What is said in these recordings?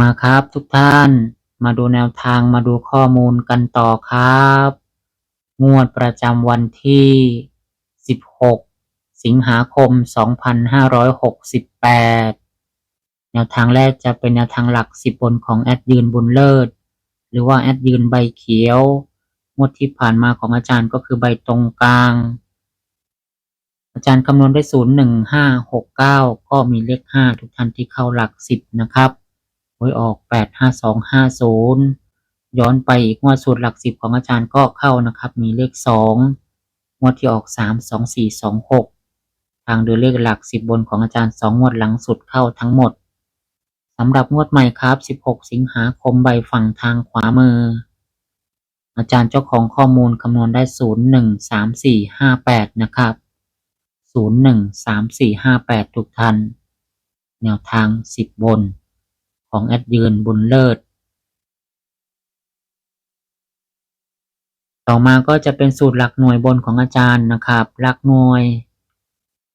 มาครับทุกท่าน มาดูแนวทางมาดูข้อมูลกันต่อครับ งวดประจำวันที่ 16 สิงหาคม 2568 แนวทางแรกจะเป็นแนวทางหลัก 10 บนของแอดยืนบุญเลิศ หรือว่าแอดยืนใบเขียว งวดที่ผ่านมาของอาจารย์ก็คือใบตรงกลาง อาจารย์คำนวณได้ 0 1 5 6 9 ก็มีเลข 5 ทุกท่านที่เข้าหลัก 10 นะครับ หวยออก85250ย้อนไปอีกงวดสูตรหลัก10ของอาจารย์ก็เข้านะครับ มีเลข2งวดที่ออก32426ทางเดือเลขหลัก10บนของอาจารย์2งวดหลังสุดเข้าทั้งหมดสำหรับงวดใหม่ครับ16สิงหาคมใบฝั่งทางขวามือ อาจารย์เจ้าของข้อมูลคำนวณได้013458นะครับ013458ทุกท่านแนวทาง10บน ของแอดยืนบุญเลิศ ต่อมาก็จะเป็นสูตรหลักหน่วยบนของอาจารย์นะครับ หลักหน่วย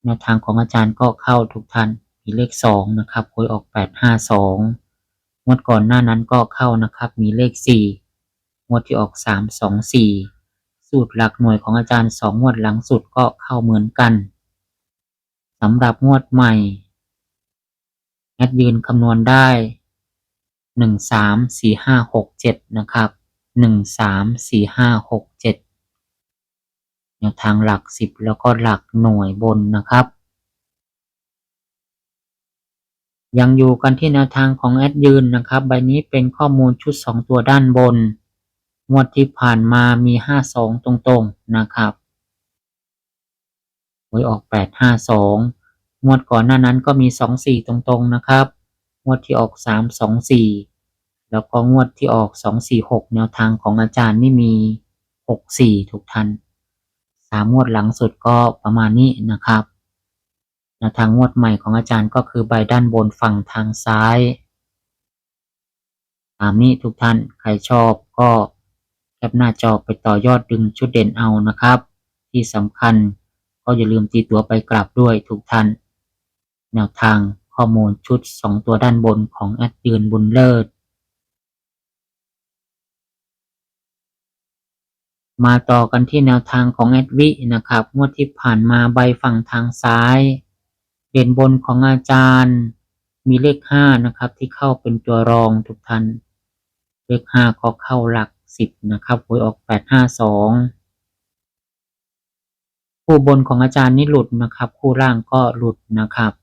แนวทางของอาจารย์ก็เข้าทุกท่านมีเลขสองนะครับหวยออกแปดห้าสองงวดก่อนหน้านั้นก็เข้านะครับ มีเลขสี่งวดที่ออกสามสองสี่สูตรหลักหน่วยของอาจารย์สองงวดหลังสุดก็เข้าเหมือนกันสำหรับงวดใหม่แอดยืนคำนวณได้ หนึ่งสามสี่ห้าหกเจ็ดนะครับหนึ่งสามสี่ห้าหกเจ็ดแนวทางหลักสิบแล้วก็หลักหน่วยบนนะครับ ยังอยู่กันที่แนวทางของแอดยืนนะครับ ใบนี้เป็นข้อมูลชุดสองตัวด้านบน งวดที่ผ่านมามีห้าสองตรงๆนะครับหวยออกแปดห้าสองงวดก่อนหน้านั้นก็มีสองสี่ตรงๆนะครับ งวดที่ออกสามสองสี่แล้วก็งวดที่ออกสองสี่หกแนวทางของอาจารย์นี่มีหกสี่ทุกท่านสามงวดหลังสุดก็ประมาณนี้นะครับแนวทางงวดใหม่ของอาจารย์ก็คือใบด้านบนฝั่งทางซ้ายตามนี้ทุกท่านใครชอบก็แคปหน้าจอไปต่อยอดดึงชุดเด่นเอานะครับ ที่สำคัญก็อย่าลืมตีตัวไปกลับด้วยทุกท่าน แนวทาง ข้อมูลชุด 2 ตัวด้านบนของแอดยืนบุญเลิศ มาต่อกันที่แนวทางของแอดวินะครับ งวดที่ผ่านมาใบฝั่งทางซ้าย เด่นบนของอาจารย์ มีเลขห้านะครับ ที่เข้าเป็นตัวรองทุกท่าน เลขห้าก็เข้าหลักสิบนะครับหวยออกแปดห้าสองคู่บนของอาจารย์นี่หลุดนะครับ คู่ล่างก็หลุดนะครับ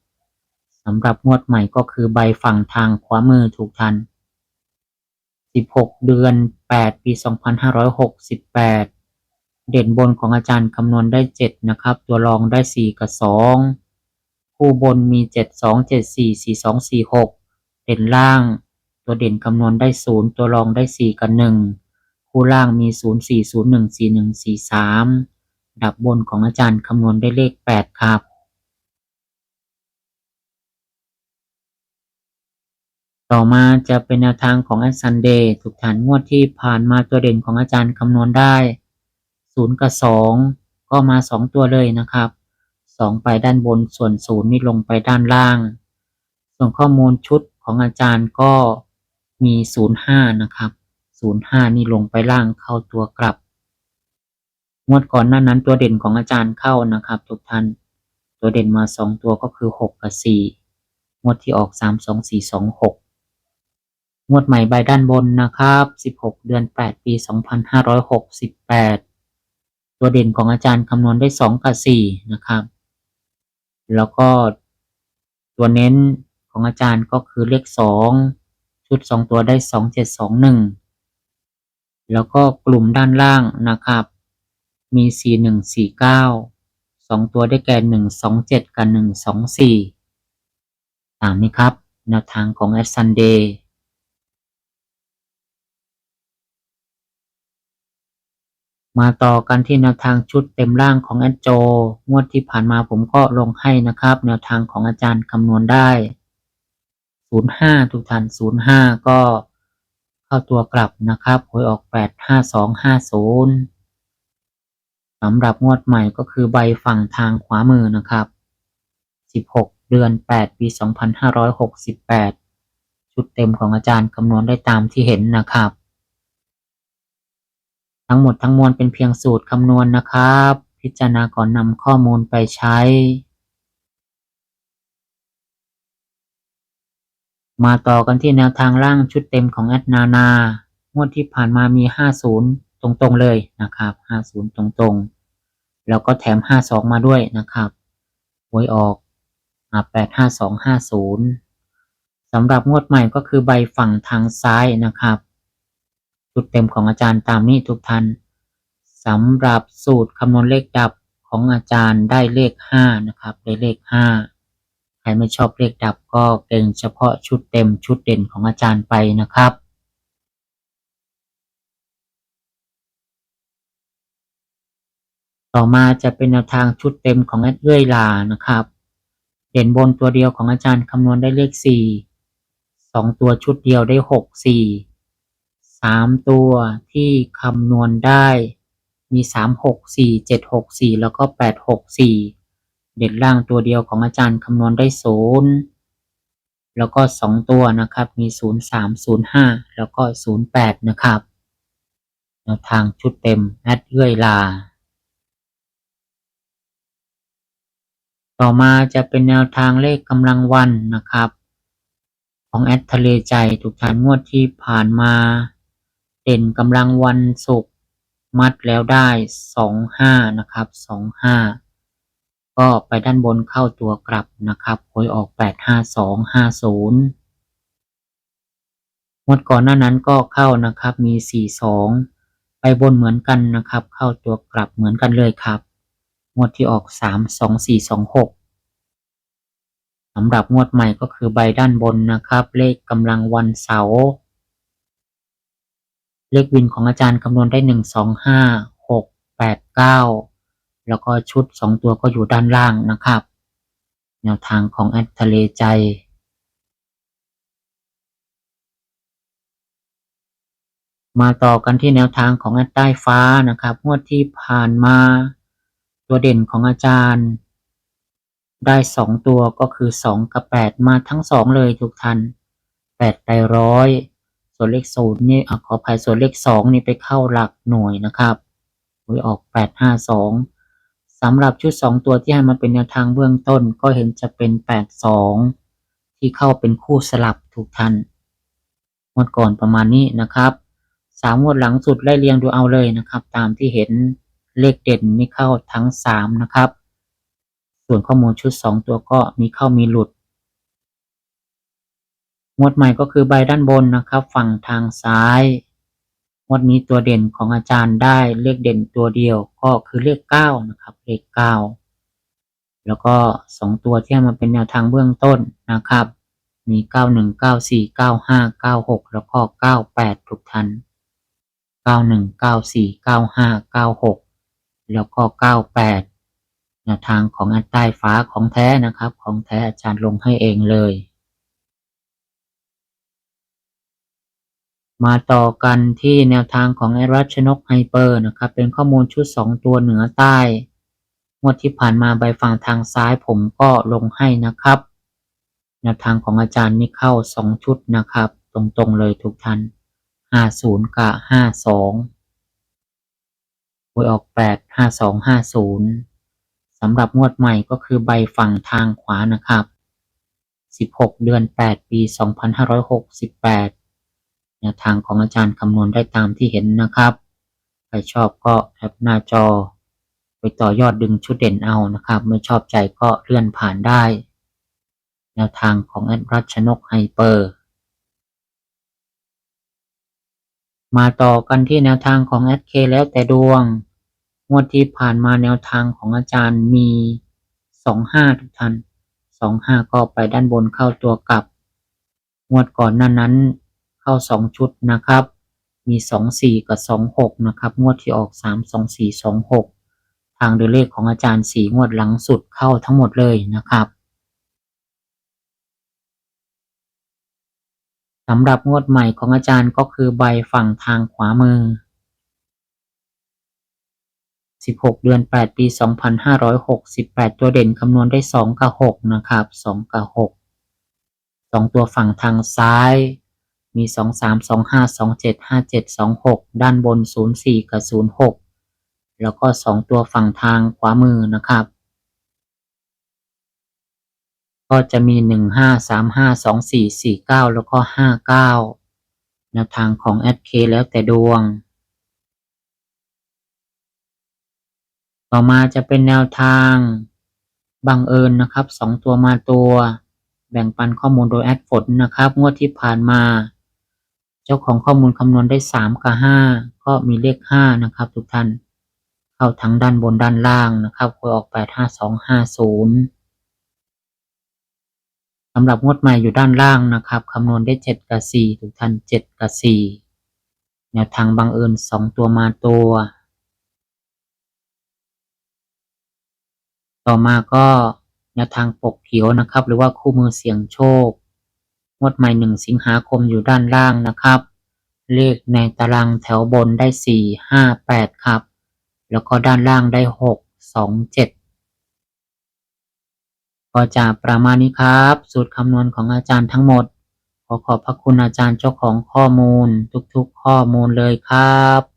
สำหรับงวดใหม่ก็คือใบฝั่งทางขวามือทุกท่าน16 เดือน 8 ปี 2568 เด่นบนของอาจารย์คำนวณได้ 7 นะครับ ตัวรองได้ 4 กับ 2 คู่บนมี 7 2 7 4 4 2 4 6 เด่นล่าง ตัวเด่นคำนวณได้ 0 ตัวรองได้ 4 กับ 1 คู่ล่างมี 0 4 0 1 4 1 4 3 ดับบนของอาจารย์คำนวณได้เลข 8 ครับ ต่อมาจะเป็นแนวทางของแอดซันเดย์ถูกฐานงวดที่ผ่านมาตัวเด่นของอาจารย์คำนวณได้ 0 กับ 2 ก็มา 2 ตัวเลยนะครับ 2 ไปด้านบนส่วน 0 นี่ลงไปด้านล่าง ส่วนข้อมูลชุดของอาจารย์ก็มี 05 นะครับ 05 นี่ลงไปล่างเข้าตัวกลับ งวดก่อนหน้านั้นตัวเด่นของอาจารย์เข้านะครับ ทุกท่าน ตัวเด่นมา 2 ตัวก็คือ 6 กับ 4 งวดที่ออก 3 2 4 2 6 งวดใหม่ใบด้านบนนะครับ 16 เดือน 8 ปี 2568 ตัวเด่นของอาจารย์คำนวณได้ 2 กับ 4 นะครับ แล้วก็ตัวเน้นของอาจารย์ก็คือเลข 2 ชุด 2 ตัวได้ 2 7 2 1 แล้วก็กลุ่มด้านล่างนะครับ มี 4 1 4 9องตัวได้แก่หนึ่งสองเจ็ดกับหนึ่งสองสี่ตามนี้ครับแนวทางของแอดซันเดย์ มาต่อกันที่แนวทางชุดเต็มร่างของแอดโจ งวดที่ผ่านมาผมก็ลงให้นะครับ แนวทางของอาจารย์คำนวณได้ 05 ทุกท่าน 05 ก็เข้าตัวกลับนะครับหวยออก 85250สำหรับงวดใหม่ก็คือใบฝั่งทางขวามือนะครับ 16 เดือน 8 ปี 2568 ชุดเต็มของอาจารย์คำนวณได้ตามที่เห็นนะครับ ทั้งหมดทั้งมวลเป็นเพียงสูตรคำนวณนะครับ พิจารณาก่อนนำข้อมูลไปใช้ มาต่อกันที่แนวทางล่างชุดเต็มของแอดนานางวดที่ผ่านมามี 50 ตรงๆเลยนะครับ 50 ตรงๆ แล้วก็แถม 52 มาด้วยนะครับหวยออก85250สำหรับงวดใหม่ก็คือใบฝั่งทางซ้ายนะครับ ชุดเต็มของอาจารย์ตามนี้ทุกท่านสำหรับสูตรคำนวณเลขดับของอาจารย์ได้เลข5นะครับได้เลข5ใครไม่ชอบเลขดับก็เก่งเฉพาะชุดเต็มชุดเด่นของอาจารย์ไปนะครับต่อมาจะเป็นแนวทางชุดเต็มของแอดเอื้อยลานะครับ เด่นบนตัวเดียวของอาจารย์คำนวณได้เลข 4 2 ตัวชุดเดียวได้ 6 4 3ตัวที่คำนวณได้ มี3 6 4 7 6 4แล้วก็8 6 4เด่นล่างตัวเดียวของอาจารย์คำนวณได้0แล้วก็2ตัวนะครับ มี0 3 0 5แล้วก็0 8นะครับแนวทางชุดเต็มแอดเอื้อยลา ต่อมาจะเป็นแนวทางเลขกำลังวันนะครับ ของแอดทะเลใจทุกท่านงวดที่ผ่านมา เด่นกำลังวันศุกร์มัดแล้วได้สองห้านะครับสองห้าก็ไปด้านบนเข้าตัวกลับนะครับหวยออกแปดห้าสองห้าศูนย์งวดก่อนหน้านั้นก็เข้านะครับมีสี่สองไปบนเหมือนกันนะครับ เข้าตัวกลับเหมือนกันเลยครับงวดที่ออกสามสองสี่สองหกสำหรับงวดใหม่ก็คือใบด้านบนนะครับ เลขกำลังวันเสาร์ เลขวินของอาจารย์คำนวณได้หนึ่งสองห้าหกแปดเก้าแล้วก็ชุดสองตัวก็อยู่ด้านล่างนะครับ แนวทางของแอดทะเลใจมาต่อกันที่แนวทางของแอดใต้ฟ้านะครับงวดที่ผ่านมา ตัวเด่นของอาจารย์ ได้สองตัวก็คือสองกับแปดมาทั้งสองเลยทุกท่านแปดไปร้อย ส่วนเลขศูนย์นี่ขออภัยส่วนเลขสองนี่ไปเข้าหลักหน่วยนะครับหวยออกแปดห้าสองสำหรับชุดสองตัวที่ให้มาเป็นแนวทางเบื้องต้นก็เห็นจะเป็นแปดสองที่เข้าเป็นคู่สลับทุกท่านงวดก่อนประมาณนี้นะครับสามงวดหลังสุดไล่เรียงดูเอาเลยนะครับ ตามที่เห็นเลขเด่นมีเข้าทั้งสามนะครับ ส่วนข้อมูลชุดสองตัวก็มีเข้ามีหลุด งวดใหม่ก็คือใบด้านบนนะครับ ฝั่งทางซ้าย งวดนี้ตัวเด่นของอาจารย์ได้เลขเด่นตัวเดียวก็คือเลขเก้านะครับเลขเก้าแล้วก็สองตัวที่มาเป็นแนวทางเบื้องต้นนะครับ มีเก้าหนึ่งเก้าสี่เก้าห้าเก้าหกแล้วก็เก้าแปดทุกทันเก้าหนึ่งเก้าสี่เก้าห้าเก้าหกแล้วก็เก้าแปดแนวทางของอันใต้ฟ้าของแท้นะครับ ของแท้อาจารย์ลงให้เองเลย มาต่อกันที่แนวทางของไอรัชนกไฮเปอร์นะครับ เป็นข้อมูลชุด 2 ตัวเหนือใต้งวดที่ผ่านมาใบฝั่งทางซ้ายผมก็ลงให้นะครับ แนวทางของอาจารย์นี่เข้า 2 ชุดนะครับ ตรงๆเลยทุกท่าน50 กับ 52หวยออก 8 52 50สำหรับงวดใหม่ก็คือใบฝั่งทางขวานะครับ 16 เดือน 8 ปี 2568 แนวทางของอาจารย์คำนวณได้ตามที่เห็นนะครับ ใครชอบก็แคปหน้าจอ ไปต่อยอดดึงชุดเด่นเอานะครับ ไม่ชอบใจก็เลื่อนผ่านได้ แนวทางของแอดรัชนกไฮเปอร์ มาต่อกันที่แนวทางของแอดเคแล้วแต่ดวง งวดที่ผ่านมาแนวทางของอาจารย์มีสองห้าทุกท่านสองห้าก็ไปด้านบนเข้าตัวกลับ งวดก่อนหนั้นนั้น เข้าสองชุดนะครับ มีสองสี่กับสองหกนะครับ งวดที่ออกสามสองสี่สองหกทางดยเลขของอาจารย์สี่งวดหลังสุดเข้าทั้งหมดเลยนะครับสำหรับงวดใหม่ของอาจารย์ก็คือใบฝั่งทางขวามือ 16 เดือน 8 ปี 2568 ตัวเด่นคำนวณได้ 2 กับ 6 นะครับ 2 กับ 6 2 ตัวฝั่งทางซ้าย มี 2 3 2 5 2 7 5 7 2 6 ด้านบน 0 4 กับ 0 6 แล้วก็ 2 ตัวฝั่งทางขวามือนะครับ ก็จะมี 1 5 3 5 2 4 4 9 แล้วก็ 5 9แนวทางของแอดเคแล้วแต่ดวง ต่อมาจะเป็นแนวทางบังเอิญนะครับสองตัวมาตัวแบ่งปันข้อมูลโดยแอดฝนนะครับ งวดที่ผ่านมา เจ้าของข้อมูลคำนวณได้สามกับห้าก็มีเลขห้านะครับ ทุกท่าน เข้าทั้งด้านบนด้านล่างนะครับหวยออกแปดห้าสองห้าศูนย์สำหรับงวดใหม่อยู่ด้านล่างนะครับคำนวณได้เจ็ดกับสี่ทุกท่านเจ็ดกับสี่แนวทางบังเอิญสองตัวมาตัว ต่อมาก็แนวทางปกเขียวนะครับ หรือว่าคู่มือเสี่ยงโชค งวดใหม่หนึ่งสิงหาคมอยู่ด้านล่างนะครับ เลขในตารางแถวบนได้สี่ห้าแปดครับ แล้วก็ด้านล่างได้หกสองเจ็ดก็จะประมาณนี้ครับ สูตรคำนวณของอาจารย์ทั้งหมด ขอขอบพระคุณอาจารย์เจ้าของข้อมูลทุกๆข้อมูลเลยครับ